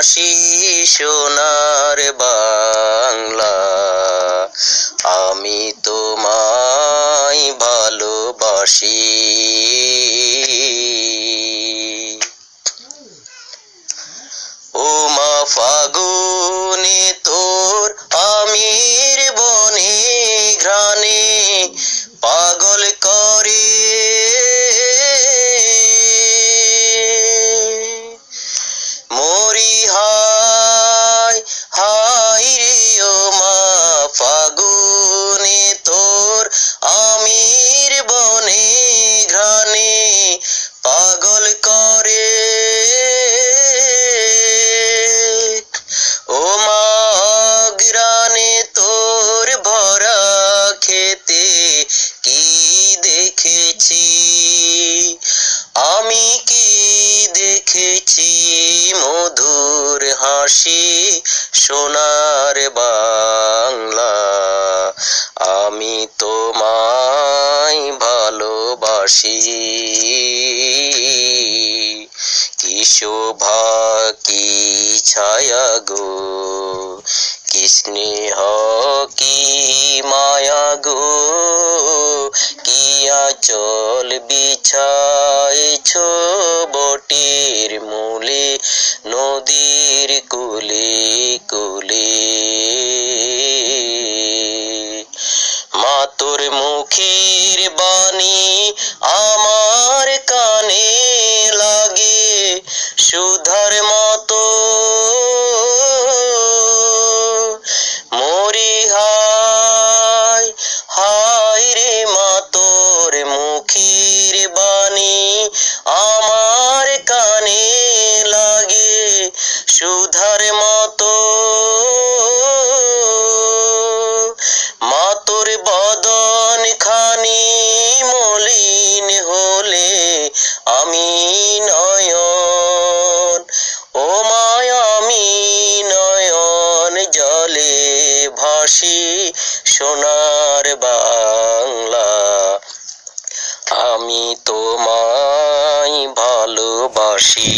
বাঁশি সোনার বাংলা। আমি তোমায় ভালোবাসি। ও মা ফাগুনে মধুর হাসি, সোনার বাংলা। আমি তোমায় ভালোবাসি। কি শোভা কি ছায়া গো? কি স্নেহ, কি মায়া গো? কি আচল বিছাইছ বটির মূলে? নদীর কুলে কুলে। মাতুর মুখীর বাণী ভালোবাসি